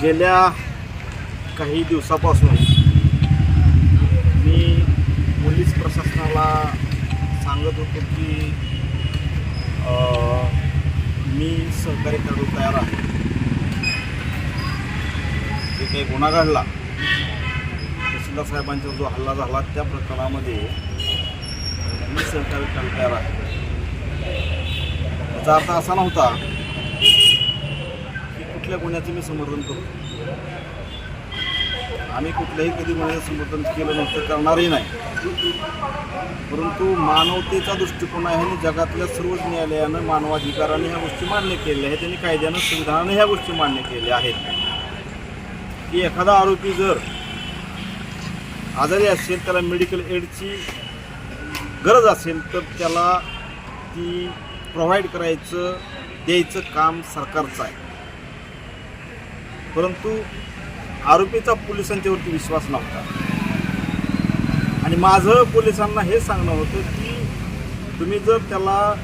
गेल्या काही दिवसापासून मी पोलीस प्रशासनाला सांगत होतो की मी सहकार्य करायला तयार आहे. जे काही गुन्हा घडला तहसीलदार साहेबांचा जो हल्ला झाला त्या प्रकरणामध्ये मी सहकार्य करायला तयार आहे. याचा अर्थ असा नव्हता कुठल्या गुन्ह्याचं मी समर्थन करतो आम्ही कुठल्याही कधी गुन्ह्याचं समर्थन केलं नव्हतं करणारही नाही. परंतु मानवतेचा दृष्टिकोन आहे आणि जगातल्या सर्वच न्यायालयानं मानवाधिकाराने ह्या गोष्टी मान्य केलेल्या आहेत त्यांनी कायद्यानं संविधानाने ह्या गोष्टी मान्य केल्या आहेत. की एखादा आरोपी जर आजारी असेल त्याला मेडिकल एडची गरज असेल तर त्याला ती प्रोव्हाइड करायचं द्यायचं काम सरकारचं आहे. परंतु आरोपीचा पोलिसांच्यावरती विश्वास नव्हता. आणि माझं पोलिसांना हे सांगणं होतं की तुम्ही जर त्याला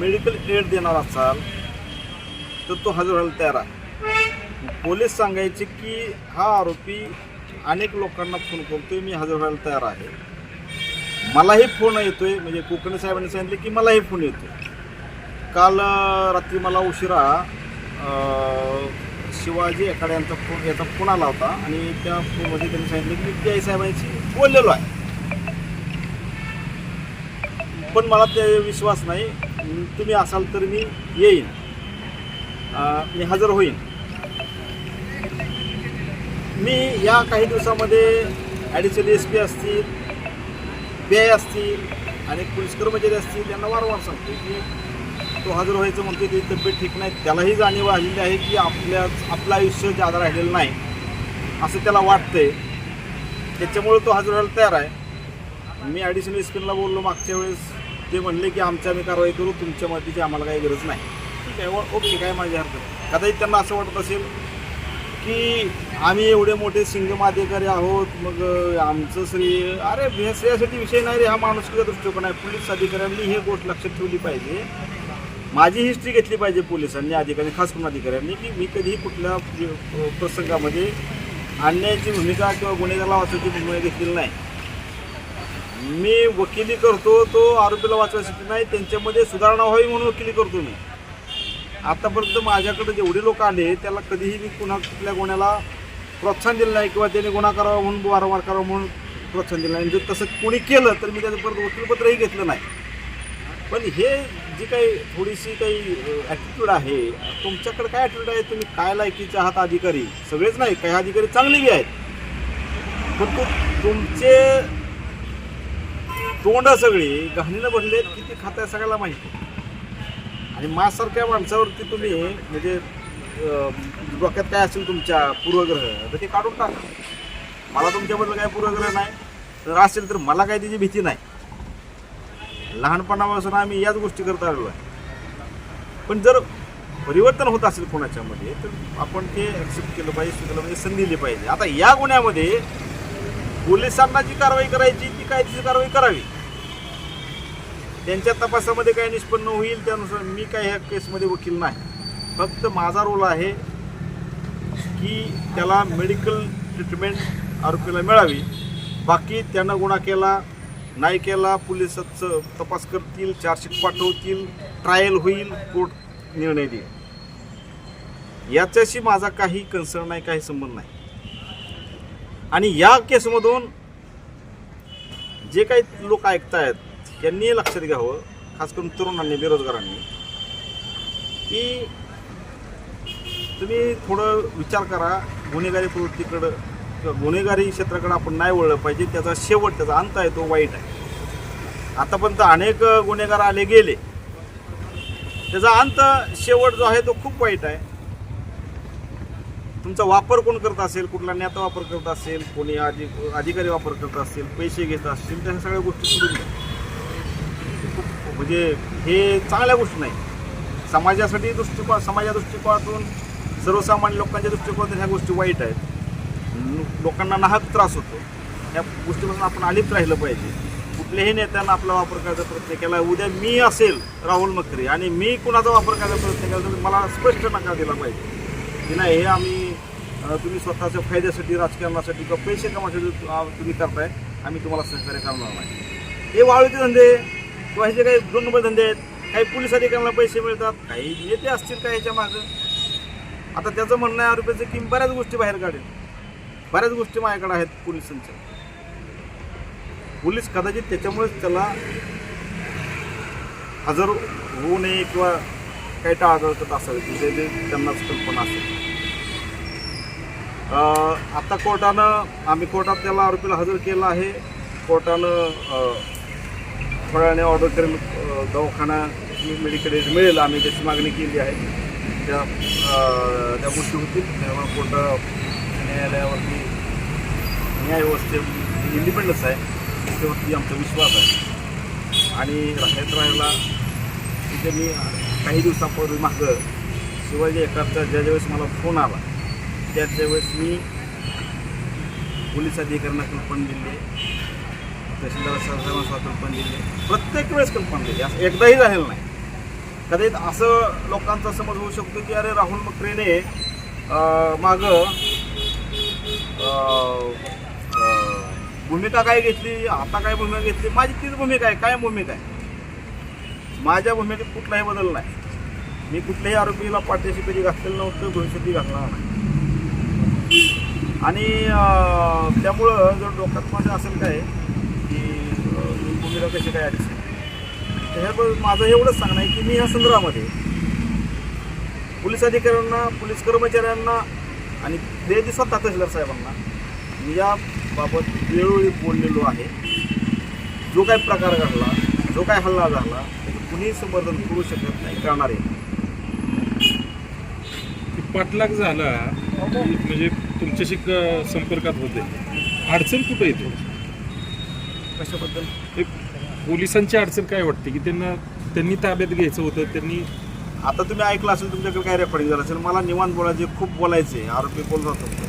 मेडिकल एड देणार असाल तर तो हजर व्हायला तयार आहे. पोलीस सांगायचे की हा आरोपी अनेक लोकांना फोन करतोय मी हजर व्हायला तयार आहे. मलाही फोन येतोय म्हणजे कोकणे साहेबांनी सांगितले की मलाही फोन येतो काल रात्री मला उशिरा शिवाजी एखाद्या यांचा फोन याचा फोन आला होता आणि त्या फोनमध्ये त्यांनी सांगितलं की मी पी आय साहेबांशी बोललेलो आहे. पण मला ते विश्वास नाही. तुम्ही असाल तर मी येईन. मी हजर होईन. मी या काही दिवसामध्ये ॲडिशनल एस पी असतील बी आय असतील आणि पोलीस कर्मचारी असतील त्यांना वारंवार सांगतो की तो हजर व्हायचं म्हणते ती तब्येत ठीक नाही. त्यालाही जाणीव आलेली आहे की आपल्या आपलं आयुष्य जादा राहिलेलं नाही असं त्याला वाटतंय. त्याच्यामुळे तो हजर व्हायला तयार आहे. मी ॲडिशनल एस पीला बोललो मागच्या वेळेस. ते म्हणले की आमच्या आम्ही कारवाई करू तुमच्या मदतीची आम्हाला काही गरज नाही. ठीक आहे ओके काय माझी हरकत नाही. कदाचित त्यांना असं वाटत असेल की आम्ही एवढे मोठे सिंगम अधिकारी आहोत मग आमचं श्री अरे श्रेयासाठी विषय नाही रे हा माणुसकीचा दृष्टिकोन आहे. पोलीस अधिकाऱ्यांनी ही गोष्ट लक्षात ठेवली पाहिजे. माझी हिस्ट्री घेतली पाहिजे पोलिसांनी अधिकारी खास करून अधिकाऱ्यांनी की मी कधीही कुठल्या प्रसंगामध्ये अन्यायाची भूमिका किंवा गुन्हेगारला वाचवायची भूमिका घेतलेली नाही. मी वकिली करतो तो आरोपीला वाचवायसाठी नाही त्यांच्यामध्ये सुधारणा व्हावी म्हणून वकिली करतो मी. आतापर्यंत माझ्याकडे जेवढे लोक आले त्याला कधीही मी कुणा कुठल्या गुन्ह्याला प्रोत्साहन दिलं नाही किंवा त्याने गुन्हा करावा म्हणून वारंवार करावा म्हणून प्रोत्साहन दिलं नाही. जर तसं कोणी केलं तर मी त्याचं परत वकीलपत्रही घेतलं नाही. पण हे जी काही थोडीशी काही ॲटिट्यूड आहे तुमच्याकडे काय ॲटिट्यूड आहे? तुम्ही काय लायकीचे आहात अधिकारी? सगळेच नाही काही अधिकारी चांगले बी आहेत. पण तू तुमचे तोंड सगळी गहनीनं बनले किती खाताय सगळ्याला माहिती आणि माझ्यासारख्या माणसावरती तुम्ही म्हणजे डोक्यात काय असेल तुमच्या पूर्वग्रह तर ते काढून टाका. मला तुमच्याबद्दल काय पूर्वग्रह नाही. तर असेल तर मला काय त्याची भीती नाही. लहानपणापासून आम्ही याच गोष्टी करत आलेलो आहे. पण जर परिवर्तन होत असेल कोणाच्यामध्ये तर आपण ते ॲक्सेप्ट केलं पाहिजे स्वीकारलं पाहिजे संधी दिली पाहिजे. आता या गुन्ह्यामध्ये पोलिसांना जी कारवाई करायची ती कायदेशीर कारवाई करावी. त्यांच्या तपासामध्ये काय निष्पन्न होईल त्यानुसार मी काय ह्या केसमध्ये वकील नाही. फक्त माझा रोल आहे की त्याला मेडिकल ट्रीटमेंट आरोपीला मिळावी. बाकी त्यानं गुन्हा केला नाही केला पोलिसाचं तपास करतील चार्जशीट पाठवतील ट्रायल होईल कोर्ट निर्णय देईल. याच्याशी माझा काही कन्सर्न नाही काही संबंध नाही. आणि या केसमधून जे काही लोक ऐकतायत यांनी लक्षात घ्यावं हो, खास करून तरुणांनी बेरोजगारांनी. की तुम्ही थोडं विचार करा गुन्हेगारी प्रवृत्तीकडं गुन्हेगारी क्षेत्राकडे आपण नाही वळलं पाहिजे. त्याचा शेवट त्याचा अंत आहे तो वाईट आहे. आतापर्यंत अनेक गुन्हेगार आले गेले. त्याचा अंत शेवट जो आहे तो खूप वाईट आहे. तुमचा वापर कोण करत असेल? कुठला नेता वापर करत असेल? कोणी अधि अधिकारी वापर करत असेल? पैसे घेत असतील? त्या सगळ्या गोष्टी सोडून द्या. म्हणजे हे चांगल्या गोष्टी नाही. समाजासाठी दृष्टिकोन समाजा दृष्टिकोनातून सर्वसामान्य लोकांच्या दृष्टिकोनातून ह्या गोष्टी वाईट आहेत. लोकांना नाहक त्रास होतो. या गोष्टीपासून आपण अलिप्त राहिलं पाहिजे. कुठल्याही नेत्यांना आपला वापर करायचा प्रयत्न केला उद्या मी असेल राहुल मखरे आणि मी कुणाचा वापर करायचा प्रयत्न केला तर मला स्पष्ट नकार दिला पाहिजे. की नाही हे आम्ही तुम्ही स्वतःच्या फायद्यासाठी राजकारणासाठी किंवा पैसे कमासाठी तुम्ही करताय आम्ही तुम्हाला सहकार्य करणार नाही. हे वाळूचे धंदे किंवा हे जे काही दोन नंबर धंदे आहेत काही पोलीस अधिकाऱ्यांना पैसे मिळतात काही नेते असतील का ह्याच्या मागं? आता त्याचं म्हणणं आहे रुपयाचं की बऱ्याच गोष्टी बाहेर काढेल बऱ्याच गोष्टी माझ्याकडे आहेत पोलिसांच्या. पोलीस कदाचित त्याच्यामुळेच त्याला हजर होऊ नये किंवा काही टाळाटाळ करत असावे तिथे ते त्यांनाच कल्पना असेल. आता कोर्टानं आम्ही कोर्टात त्याला आरोपीला हजर केलं आहे. कोर्टानं फळाने ऑर्डर करेल दवाखाना मेडिकल एड मिळेल आम्ही त्याची मागणी केली आहे. त्या त्या गोष्टी होतील त्यामुळे कोर्ट न्यायालयावरती न्यायव्यवस्थे इंडिपेंडन्स आहे. त्याच्यावरती आमचा विश्वास आहे. आणि राहत राहायला तिथे मी काही दिवसापूर्वी मागं शिवाजी एकाचा ज्या ज्यावेळेस मला फोन आला त्या त्यावेळेस मी पोलीस अधिकाऱ्यांना कल्पना दिली तहसीलदार साहेबांना कल्पना दिली. प्रत्येक वेळेस कल्पना दिली. असं एकदाही झालेलं नाही. कदाचित असं लोकांचा समज होऊ शकतो की अरे राहुल मकरेने मागं भूमिका काय घेतली? आता काय भूमिका घेतली? माझी तीच भूमिका आहे. काय भूमिका आहे? माझ्या भूमिकेत कुठलाही बदल नाही. मी कुठल्याही आरोपीला पाठीशी कधी घातलेलं नव्हतं भविष्यातही घातणार नाही. आणि त्यामुळं जर डोक्यात माझं असेल काय की भूमिका कशी काय आली? त्याच्याबद्दल माझं एवढंच सांगणं आहे की मी ह्या संदर्भामध्ये पोलीस अधिकाऱ्यांना पोलीस कर्मचाऱ्यांना आणि ते स्वतः तहसीलदार साहेबांना. मी याबाबत वेळोवेळी बोललेलो आहे. जो काही प्रकार घडला जो काही हल्ला झाला त्याचं कुणीही समर्थन करू शकत नाही करणार आहे. पाठलाग झाला म्हणजे तुमच्याशी संपर्कात होते. अडचण कुठं येते कशाबद्दल? एक पोलिसांची अडचण काय वाटते की त्यांना त्यांनी ताब्यात घ्यायचं होतं त्यांनी आता तुम्ही ऐकलं असेल तुमच्याकडे काय रेकॉर्डिंग झालं असेल मला निवांत बोलायचे खूप बोलायचे आरोपी बोलत होते.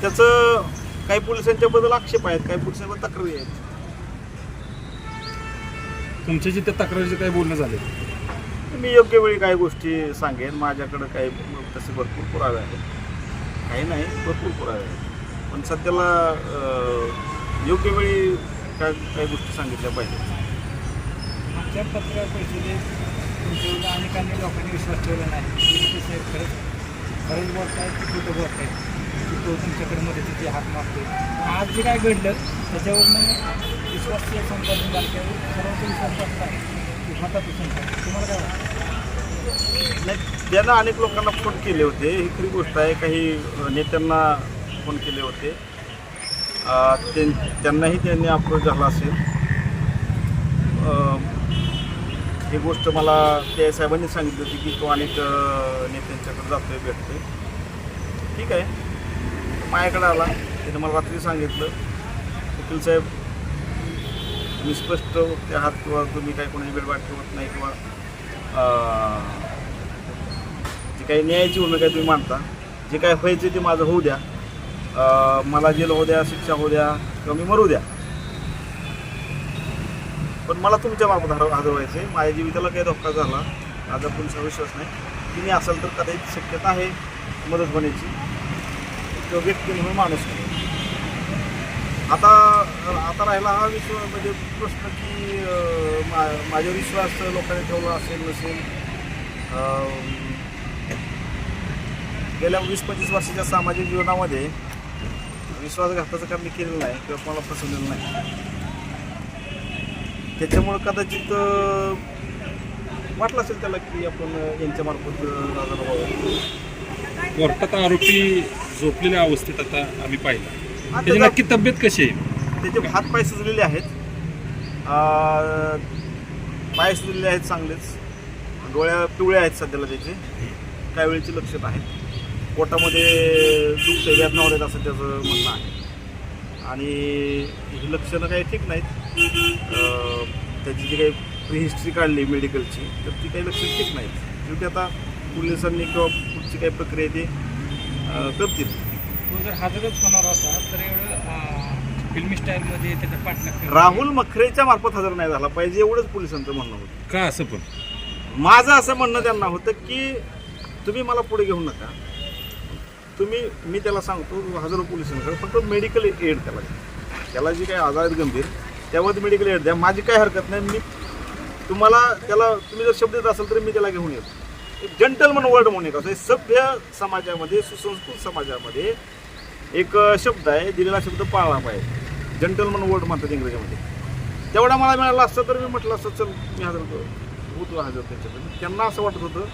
त्याचं काही पोलिसांच्या बद्दल आक्षेप आहेत काही पोलिसांबद्दल तक्रारी आहेत. तुमच्याशी त्या तक्रारीचे काय बोलणं झाले? मी योग्य वेळी काही गोष्टी सांगेन माझ्याकडं काही तसे भरपूर पुरावे आहेत. काही नाही भरपूर पुरावे आहेत. पण सध्याला योग्य वेळी काय काही गोष्टी सांगितल्या परिषदेत तुमच्यावर अनेकांनी लोकांनी विश्वास ठेवला नाही. साहेब खरंच खरंच बोलत आहेत की कुठं बोलत बोलताय की तो तुमच्याकडे मदतीचे हात मागतो आज जे काय घडलं त्याच्यावरनं विश्वास संपादन झालं त्यावर सर्वांचा विश्वास बसला की होता तो संपादन तुम्हाला काय वाटतं? नाही त्यांना अनेक लोकांना फोन केले होते. ही खरी गोष्ट आहे. काही नेत्यांना फोन केले होते. त्यांनाही त्यांनी अप्रोच झाला असेल अं, ही गोष्ट मला ते साहेबांनी सांगितली होती की तो अनेक नेत्यांच्याकडे जातोय भेटतोय. ठीक आहे. माझ्याकडे आला. त्याने मला रात्री सांगितलं. वकील साहेब तुम्ही स्पष्ट ते आहात किंवा तुम्ही काही कोणाची वाट ठेवत नाही किंवा जे काही न्यायाची भूमिका तुम्ही मांडता जे काय व्हायचं ते माझं होऊ द्या. मला जेल होऊ द्या शिक्षा होऊ द्या किंवा मी मरू द्या. पण मला तुमच्या मार्फत हरव हजर आहे माझ्या जीविताला काही धोका झाला. माझा पोलिसावर विश्वास नाही. की मी असेल तर कदाचित शक्यता आहे मदत होण्याची. तो व्यक्ती म्हणून माणूस आता आता राहिला हा विश्वास म्हणजे प्रश्न की मा माझ्या विश्वास लोकांनी ठेवला असेल नसेल? गेल्या वीस पंचवीस वर्षाच्या सामाजिक जीवनामध्ये विश्वासघाताचं काम मी केलेलं नाही किंवा मला फसवलेलं नाही. त्याच्यामुळं कदाचित वाटलं असेल त्याला की आपण यांच्यामार्फत व्हावं कोर्टात आरोपी झोपलेल्या अवस्थेत आता आम्ही पाहिला. त्याची नक्की तब्येत कशी आहे? त्याचे हात पाय सुजलेले आहेत. पाय सुजलेले आहेत चांगलेच. डोळ्या पिवळ्या आहेत सध्याला त्याचे. काही वेळेची लक्षात आहेत. पोटामध्ये दुखते वेदना होत असं त्याचं म्हणणं आहे. आणि ही लक्षणं काही ठीक नाहीत. अं, त्याची जी काही प्रिहिस्ट्री काढली मेडिकलची तर ती काही लक्षणं ठीक नाहीत. शेवटी आता पोलिसांनी किंवा पुढची काही प्रक्रिया ती अं, करतील. तो जर हजरच होणार होता तर एवढं फिल्मी स्टाईलमध्ये त्याचा राहुल मखरेच्या मार्फत हजर नाही झाला पाहिजे एवढंच पोलिसांचं म्हणणं होतं. का असं पण? माझं असं म्हणणं त्यांना होतं की तुम्ही मला पुढे घेऊ नका. तुम्ही मी त्याला सांगतो हजारो पोलिसांकडे फक्त मेडिकल एड त्याला त्याला जी काही आजार आहेत गंभीर त्यावर मेडिकल एड द्या. माझी काही हरकत नाही मी तुम्हाला त्याला तुम्ही जर शब्द देत असाल तर मी त्याला घेऊन येतो. एक जंटलमन वर्ड म्हणून एक असं हे सभ्य समाजामध्ये सुसंस्कृत समाजामध्ये एक शब्द आहे दिलेला शब्द पाळला पाहिजे जंटलमन वर्ड म्हणतात इंग्रजीमध्ये. तेवढा मला मिळाला असतं तर मी म्हटलं असतं चल मी हजर होतो. हजर त्यांच्याकडे त्यांना असं वाटत होतं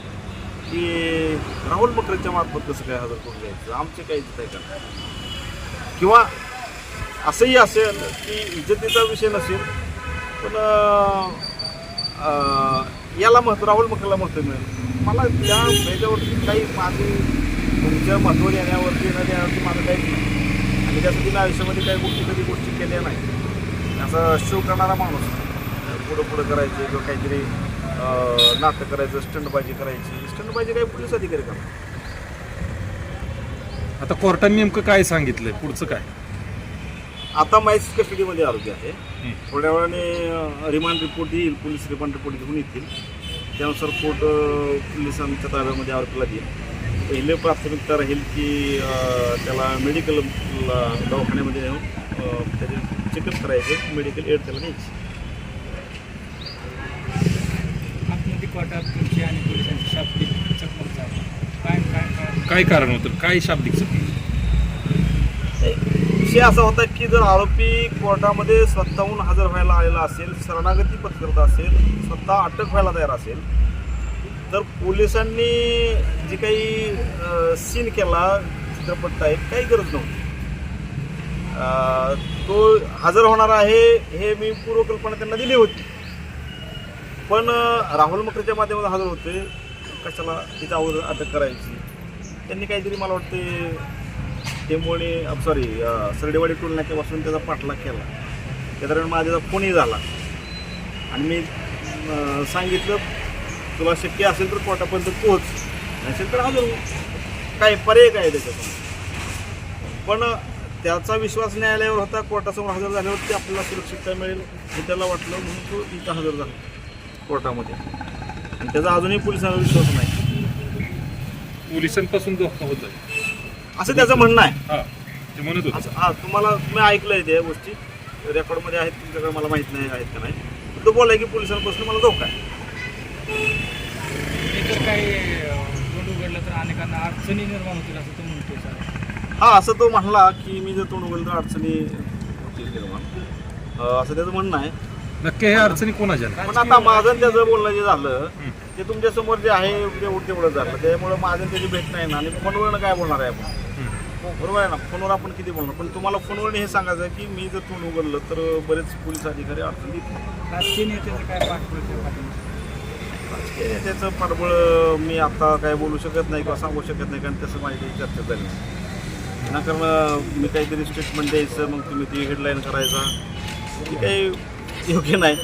की राहुल मकरेच्या मार्फत कसं काय हजर करून घ्यायचं? आमचे काही इज्जत आहे का? किंवा असंही असेल की इज्जतीचा विषय नसेल पण याला महत्त्व राहुल मकरला महत्त्व मिळेल. मला त्या ह्याच्यावरती काही माझी तुमच्या महत्त्व देण्यावरती न देण्यावरती माझं काही नाही. आणि त्यासाठी मी आयुष्यामध्ये काही गोष्टी कधी गोष्टी केल्या नाही. असा शो करणारा माणूस पुढं पुढं करायचं किंवा काहीतरी नाटक करायचं स्टंटबाजी करायची स्टंटबाजी काही पोलीस अधिकारी करतात आता कोर्टाने नेमकं काय सांगितलंय? पुढचं काय? आता माईस कस्टडीमध्ये आरोपी आहे. थोड्या वेळाने रिमांड रिपोर्ट येईल पोलीस रिमांड रिपोर्ट घेऊन येतील. त्यानुसार कोर्ट पोलिसांच्या ताब्यामध्ये आरोपीला देईल. पहिले प्राथमिकता राहील की त्याला मेडिकल दवाखान्यामध्ये नेऊन त्याचे चेकअप करायचे मेडिकल एड त्याला द्यायची. आतमध्ये कोर्टात तुमची आणि पोलिसांची शाब्दिक चकमक झाली. काय काय काय? काय कारण होतं? काय शाब्दिक चकमक? विषय असा होता की जर आरोपी कोर्टामध्ये स्वतःहून हजर व्हायला आलेला असेल शरणागती पत्करत असेल स्वतः अटक व्हायला तयार असेल तर पोलिसांनी जी काही सीन केला चित्रपट टाईप काही गरज नव्हती. अं, तो हजर होणार आहे हे मी पूर्वकल्पना त्यांना दिली होती. पण राहुल मकरेच्या माध्यमातून हजर होते. कशाला तिच्या अगोदर अटक करायची? त्यांनी काहीतरी मला वाटते टेंबोळी सॉरी सरडेवाडी टोल नाक्यापासून त्याचा पाठलाग केला. त्या दरम्यान माझ्या फोनही झाला. आणि मी सांगितलं तुला शक्य असेल तर कोर्टापर्यंत पोहोच. नसेल तर हजर काय पर्याय काय आहे त्याच्यातून? पण त्याचा विश्वास न्यायालयावर होता कोर्टासमोर हजर झाल्यावरती आपल्याला सुरक्षितता मिळेल हे त्याला वाटलं म्हणून तो इथं हजर झाला. कोर्टामध्ये. आणि त्याचा अजूनही पोलिसांवर विश्वास नाही. पोलिसांपासून धोका होत. आहे असं त्याचं म्हणणं आहे. हा ते म्हणत होते. असं हा तुम्हाला तुम्ही ऐकलंय त्या गोष्टी. रेकॉर्डमध्ये आहेत तुमच्याकडे मला माहीत नाही आहेत का नाही. तो बोलाय की पोलिसांपासून मला धोका आहे. हे जर काही अं, तोंड उघडलं तर अनेकांना अडचणी निर्माण होतील असं तो म्हणतो सर हा असं तो म्हणला की मी जर तोंड उघडलं तर अडचणी होतील निर्माण. अं, असं त्याचं म्हणणं आहे. नक्की हे अडचणी कोणाच्या आहेत? पण आता माझं आणि त्याचं बोलणं जे झालं ते तुमच्यासमोर जे आहे तेवढं तेवढं झालं. त्यामुळे माझं आणि त्याची भेट नाही ना. आणि फोनवरनं काय बोलणार आहे आपण? हं. बरोबर आहे ना? फोनवर आपण किती बोलणार? पण तुम्हाला फोनवर हे सांगायचं आहे की मी जर तोंड उघडलं तर बरेच पोलीस अधिकारी अडचण देतील राजकीय नेत्याचं काय पाठपुरावा राजकीय नेत्याचं पाठबळ मी आता काय बोलू शकत नाही किंवा सांगू शकत नाही कारण तसं माझी काही चर्चा झाली नाही. ना कारण अं, मी काहीतरी स्टेटमेंट द्यायचं मग तुम्ही ती हेडलाईन करायचा. ती काही योग्य नाही.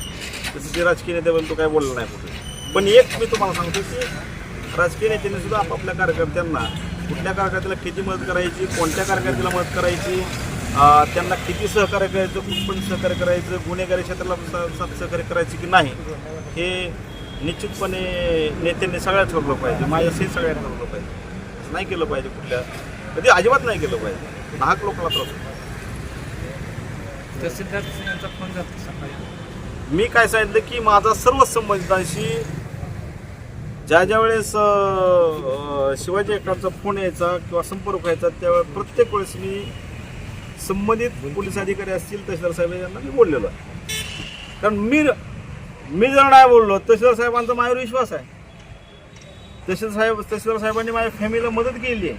तसं ते राजकीय नेत्याबद्दल तो काय बोलला नाही कुठे. पण एक मी तुम्हाला सांगतो की राजकीय नेत्यांनी सुद्धा आपापल्या कार्यकर्त्यांना कुठल्या कार्यकर्त्याला किती मदत करायची कोणत्या कार्यकर्त्याला मदत करायची त्यांना किती सहकार्य करायचं कुठपण सहकार्य करायचं गुन्हेगारी क्षेत्राला सहकार्य करायची की नाही हे निश्चितपणे नेत्यांनी सगळ्यात ठरवलं पाहिजे. माझ्याशी सगळ्यात ठरवलं पाहिजे. असं नाही केलं पाहिजे कुठल्या. कधी अजिबात नाही केलं पाहिजे. नाहक लोकांना त्रास होतो. मी काय सांगितलं की माझा सर्व संबंधितांशी ज्या ज्या वेळेस शिवाजी एकांचा फोन यायचा किंवा संपर्क व्हायचा त्यावेळेस प्रत्येक वेळेस मी संबंधित पोलीस अधिकारी असतील तहसीलदार साहेब यांना मी बोललेलो. कारण मी मी जर नाही बोललो तहसीलदार साहेबांचा माझ्यावर विश्वास आहे. तहसील साहेब तहसीलदार साहेबांनी माझ्या फॅमिलीला मदत केली आहे.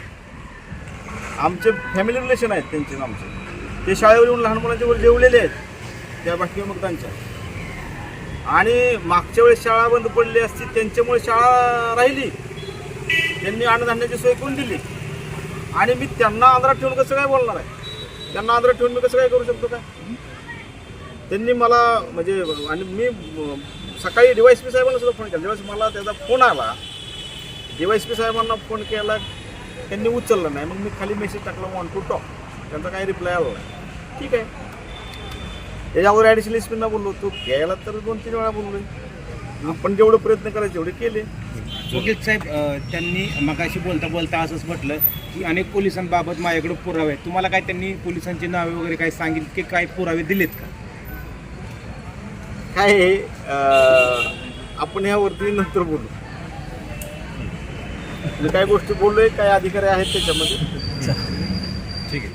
आमचे फॅमिली रिलेशन आहेत त्यांचे आमचे. ते शाळेवर येऊन लहान मुलांच्यावर जेवलेले आहेत. त्या बाकी मग त्यांच्या. आणि मागच्या वेळेस शाळा बंद पडली असती त्यांच्यामुळे शाळा राहिली. त्यांनी अन्नधान्याची सोय करून दिली. आणि मी त्यांना आंध्रात ठेवून कसं काय बोलणार आहे? त्यांना आंध्रात ठेवून मी कसं काय करू शकतो काय? त्यांनी मला म्हणजे आणि मी अं, सकाळी डीवायस पी साहेबांना सुद्धा फोन केला. ज्यावेळेस मला त्याचा फोन आला. डीवायस पी साहेबांना फोन केला. त्यांनी उचलला नाही. मग मी खाली मेसेज टाकला वॉन टू टॉक त्यांचा काही रिप्लाय आला नाही. ठीक आहे. त्याच्यावर ॲडिशनल एसपींना बोललो. तो घ्यायला तर दोन तीन वेळा बोललोय. आपण जेवढे प्रयत्न करायचे तेवढे केले. वकील साहेब त्यांनी मगाशी बोलता बोलता असंच म्हटलं की अनेक पोलिसांबाबत माझ्याकडे पुरावे आहेत. तुम्हाला काय त्यांनी पोलिसांची नावे वगैरे काय सांगितले की काय पुरावे दिलेत का? काय आपण ह्यावरती नंतर बोलू. म्हणजे काय गोष्टी बोललोय काय अधिकारी आहेत त्याच्यामध्ये. ठीक आहे.